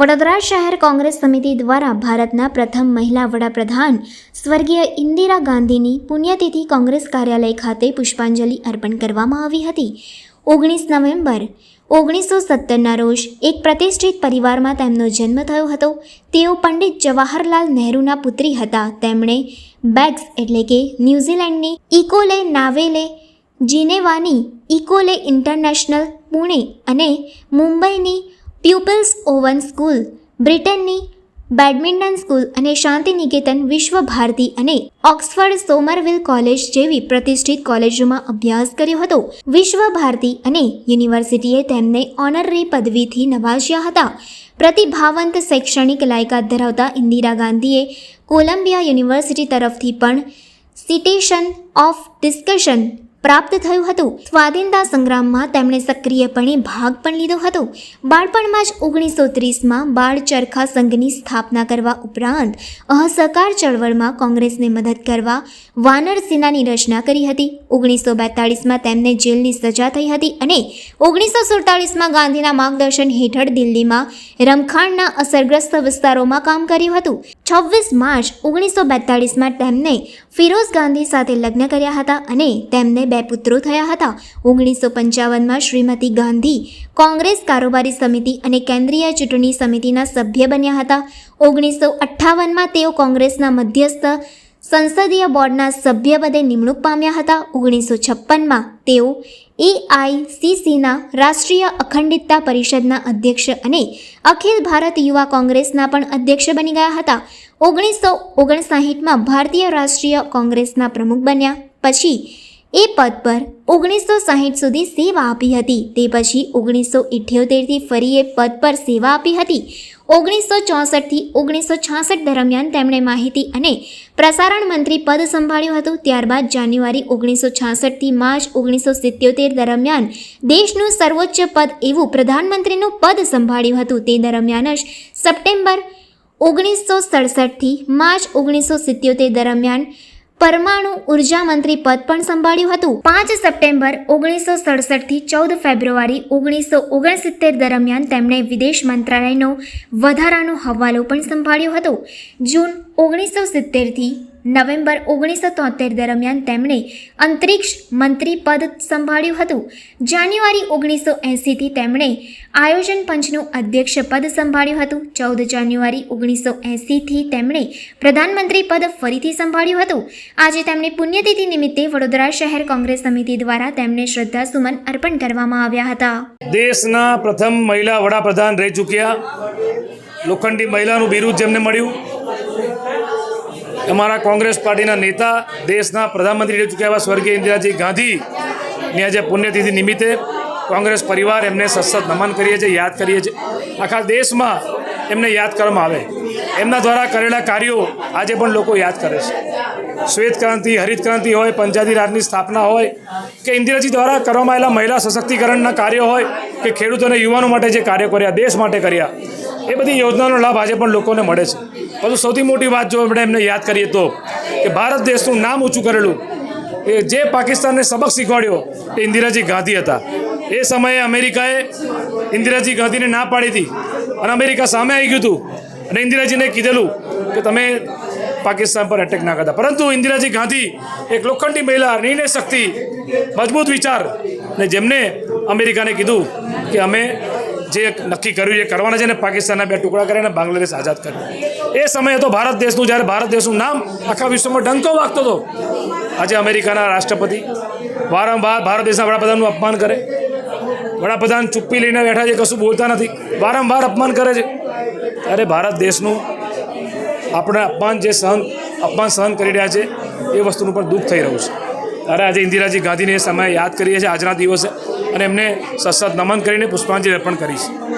વડોદરા શહેર કોંગ્રેસ સમિતિ દ્વારા ભારતના પ્રથમ મહિલા વડાપ્રધાન સ્વર્ગીય ઇન્દિરા ગાંધીની પુણ્યતિથિ કોંગ્રેસ કાર્યાલય ખાતે પુષ્પાંજલિ અર્પણ કરવામાં આવી હતી. ઓગણીસ નવેમ્બર, ઓગણીસો સત્તરના રોજ એક પ્રતિષ્ઠિત પરિવારમાં તેમનો જન્મ થયો હતો. તેઓ પંડિત જવાહરલાલ નહેરુના પુત્રી હતા. તેમણે બેગ્સ એટલે કે ન્યૂઝીલેન્ડની ઇકોલે નાવેલે, જીનેવાની ઇકોલે ઇન્ટરનેશનલ, પુણે અને મુંબઈની પ્યુપલ્સ ઓવન સ્કૂલ, બ્રિટનની બેડમિન્ટન સ્કૂલ અને શાંતિ નિકેતન વિશ્વ ભારતી અને ઓક્સફર્ડ સોમરવિલ કોલેજ જેવી પ્રતિષ્ઠિત કોલેજોમાં અભ્યાસ કર્યો હતો. વિશ્વ ભારતી અને યુનિવર્સિટીએ તેમને ઓનરરી પદવીથી નવાજ્યા હતા. પ્રતિભાવંત શૈક્ષણિક લાયકાત ધરાવતા ઇન્દિરા ગાંધીએ કોલંબિયા યુનિવર્સિટી તરફથી પણ સિટેશન ઓફ ડિસ્કશન પ્રાપ્ત થયું હતું. સ્વાધીનતા સંગ્રામમાં તેમણે સક્રિયપણે ભાગ પણ લીધો હતો. બાળપણમાં જ ઓગણીસો ત્રીસમાં બાળ ચરખા સંઘની સ્થાપના કરવા ઉપરાંત અસહકાર ચળવળમાં કોંગ્રેસને મદદ કરવા વાનર સેનાની રચના કરી હતી. ઓગણીસો બેતાળીસમાં તેમને જેલની સજા થઈ હતી અને ઓગણીસો સુડતાળીસમાં ગાંધીના માર્ગદર્શન હેઠળ દિલ્હીમાં રમખાણના અસરગ્રસ્ત વિસ્તારોમાં કામ કર્યું હતું. છવ્વીસ માર્ચ ઓગણીસો બેતાળીસમાં તેમને ફિરોઝ ગાંધી સાથે લગ્ન કર્યા હતા અને તેમને બે પુત્રો થયા હતા. ઓગણીસો પંચાવનમાં શ્રીમતી ગાંધી કોંગ્રેસ કારોબારી સમિતિ અને કેન્દ્રીય ચૂંટણી સમિતિના સભ્ય બન્યા હતા. ઓગણીસો અઠ્ઠાવનમાં તેઓ કોંગ્રેસના મધ્યસ્થ સંસદીય બોર્ડના સભ્યપદે નિમણૂક પામ્યા હતા. ઓગણીસો છપ્પનમાં તેઓ એઆઈસીસીના રાષ્ટ્રીય અખંડિતતા પરિષદના અધ્યક્ષ અને અખિલ ભારત યુવા કોંગ્રેસના પણ અધ્યક્ષ બની ગયા હતા. ઓગણીસો ઓગણસાહીઠમાં ભારતીય રાષ્ટ્રીય કોંગ્રેસના પ્રમુખ બન્યા. પછી એ પદ પર ઓગણીસો સાહીઠ સુધી સેવા આપી હતી. તે પછી ઓગણીસો ઇઠ્યોતેરથી ફરી એ પદ પર સેવા આપી હતી. ઓગણીસો ચોસઠથી ઓગણીસો છાસઠ દરમિયાન તેમણે માહિતી અને પ્રસારણ મંત્રી પદ સંભાળ્યું હતું. ત્યારબાદ જાન્યુઆરી ઓગણીસો છાસઠથી માર્ચ ઓગણીસો સિત્યોતેર દરમિયાન દેશનું સર્વોચ્ચ પદ એવું પ્રધાનમંત્રીનું પદ સંભાળ્યું હતું. તે દરમિયાન જ સપ્ટેમ્બર ઓગણીસો સડસઠથી માર્ચ ઓગણીસો સિત્યોતેર દરમિયાન પરમાણુ ઊર્જા મંત્રી પદ પણ સંભાળ્યું હતું. પાંચ સપ્ટેમ્બર ઓગણીસો સડસઠથી ચૌદ ફેબ્રુઆરી ઓગણીસો ઓગણસિત્તેર દરમિયાન તેમણે વિદેશ મંત્રાલયનો વધારાનો હવાલો પણ સંભાળ્યો હતો. જૂન ઓગણીસો સિત્તેરથી નવેમ્બર ઓગણીસો તોતેર દરમિયાન તેમણે અંતરિક્ષ મંત્રી પદ સંભાળ્યું હતું. જાન્યુઆરી ઓગણીસો એંસીથી તેમણે આયોજન પંચનું અધ્યક્ષ પદ સંભાળ્યું હતું. ચૌદ જાન્યુઆરી ઓગણીસો એંસીથી તેમણે પ્રધાનમંત્રી પદ ફરીથી સંભાળ્યું હતું. આજે તેમની પુણ્યતિથિ નિમિત્તે વડોદરા શહેર કોંગ્રેસ સમિતિ દ્વારા તેમને શ્રદ્ધાસુમન અર્પણ કરવામાં આવ્યા હતા. દેશના પ્રથમ મહિલા વડાપ્રધાન રહી ચૂક્યા. લોખંડી મહિલાનું બિરુદ જેમને મળ્યું. અમારા કોંગ્રેસ પાર્ટીના નેતા દેશના પ્રધાનમંત્રી રહી ચૂક્યા એવા સ્વર્ગીય ઇન્દિરાજી ગાંધીની આજે પુણ્યતિથિ નિમિત્તે કોંગ્રેસ પરિવાર એમને સતત નમન કરીએ છીએ, યાદ કરીએ છીએ. આખા દેશમાં એમને યાદ કરવામાં આવે. એમના દ્વારા કરેલા કાર્યો આજે પણ લોકો યાદ કરે છે. શ્વેત ક્રાંતિ, હરિત ક્રાંતિ હોય પંચાયતી રાજની સ્થાપના હોય, કે ઇન્દિરાજી દ્વારા કરવામાં આવેલા મહિલા સશક્તિકરણના કાર્યો હોય, કે ખેડૂતોને યુવાનો માટે જે કાર્યો કર્યા, દેશ માટે કર્યા એ બધી યોજનાનો લાભ આજે પણ લોકોને મળે છે. પરંતુ સૌથી મોટી વાત જો આપણે એમને યાદ કરીએ તો કે ભારત દેશનું નામ ઊંચું કરેલું. એ જે પાકિસ્તાનને સબક શીખવાડ્યો એ ઇન્દિરાજી ગાંધી હતા. એ સમયે અમેરિકાએ ઇન્દિરાજી ગાંધીને ના પાડી હતી અને અમેરિકા સામે આવી ગયું હતું અને ઇન્દિરાજીને કીધેલું કે તમે પાકિસ્તાન પર એટેક ના કરતા. પરંતુ ઇન્દિરાજી ગાંધી એક લોખંડી મહિલા, નિર્ણય શક્તિ, મજબૂત વિચાર ને જેમને અમેરિકાને કીધું કે અમે જે નક્કી કર્યું એ કરવાના છે ને પાકિસ્તાનના બે ટુકડા કરીને બાંગ્લાદેશ આઝાદ કર્યું. એ સમયે તો ભારત દેશનું, જ્યારે ભારત દેશનું નામ આખા વિશ્વમાં ડંકો વાગતો હતો, આજે અમેરિકાના રાષ્ટ્રપતિ વારંવાર ભારત દેશના વડાપ્રધાનનું અપમાન કરે. વડાપ્રધાન ચુપ્પી લઈને બેઠા છે, કશું બોલતા નથી. વારંવાર અપમાન કરે છે. ત્યારે ભારત દેશનું આપણે અપમાન જે સહન, અપમાન સહન કરી રહ્યા છે, એ વસ્તુનું પણ દુઃખ થઈ રહ્યું છે. ત્યારે આજે ઇન્દિરાજી ગાંધીને એ સમયે યાદ કરીએ છીએ, આજના દિવસે અને એમને સશત નમન કરીને પુષ્પાંજલિ અર્પણ કરી છે